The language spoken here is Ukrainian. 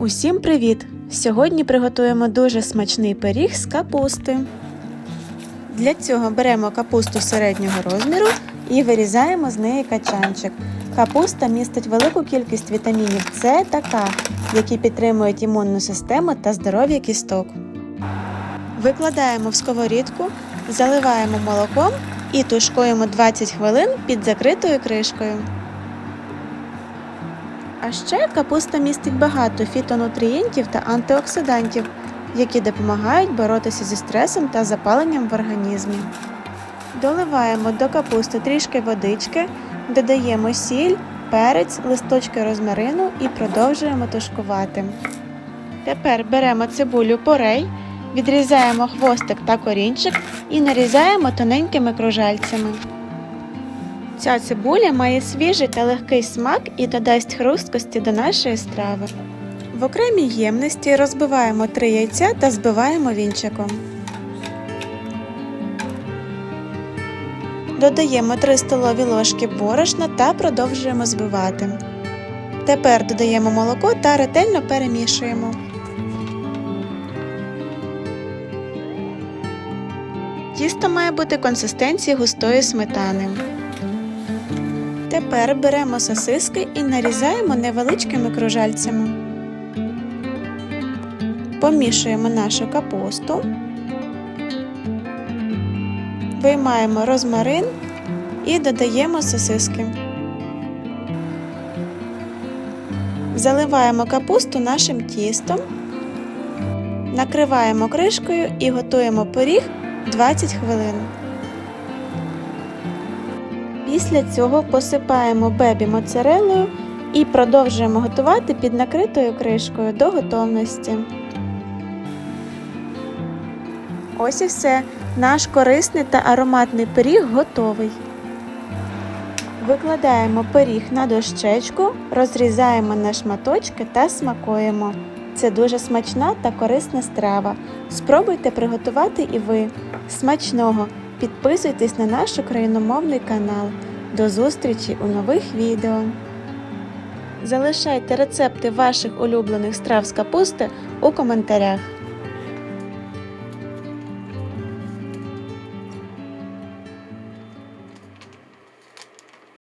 Усім привіт! Сьогодні приготуємо дуже смачний пиріг з капусти. Для цього беремо капусту середнього розміру і вирізаємо з неї качанчик. Капуста містить велику кількість вітамінів С та К, які підтримують імунну систему та здоров'я кісток. Викладаємо в сковорідку, заливаємо молоком і тушкуємо 20 хвилин під закритою кришкою. А ще капуста містить багато фітонутрієнтів та антиоксидантів, які допомагають боротися зі стресом та запаленням в організмі. Доливаємо до капусти трішки водички, додаємо сіль, перець, листочки розмарину і продовжуємо тушкувати. Тепер беремо цибулю порей, відрізаємо хвостик та корінчик і нарізаємо тоненькими кружальцями. Ця цибуля має свіжий та легкий смак і додасть хрусткості до нашої страви. В окремій ємності розбиваємо 3 яйця та збиваємо вінчиком. Додаємо 3 столові ложки борошна та продовжуємо збивати. Тепер додаємо молоко та ретельно перемішуємо. Тісто має бути консистенції густої сметани. Тепер беремо сосиски і нарізаємо невеличкими кружальцями. Помішуємо нашу капусту, виймаємо розмарин і додаємо сосиски. Заливаємо капусту нашим тістом, накриваємо кришкою і готуємо пиріг 20 хвилин. Після цього посипаємо бебі моцарелою і продовжуємо готувати під накритою кришкою до готовності. Ось і все. Наш корисний та ароматний пиріг готовий. Викладаємо пиріг на дощечку, розрізаємо на шматочки та смакуємо. Це дуже смачна та корисна страва. Спробуйте приготувати і ви. Смачного! Підписуйтесь на наш україномовний канал. До зустрічі у нових відео. Залишайте рецепти ваших улюблених страв з капусти у коментарях.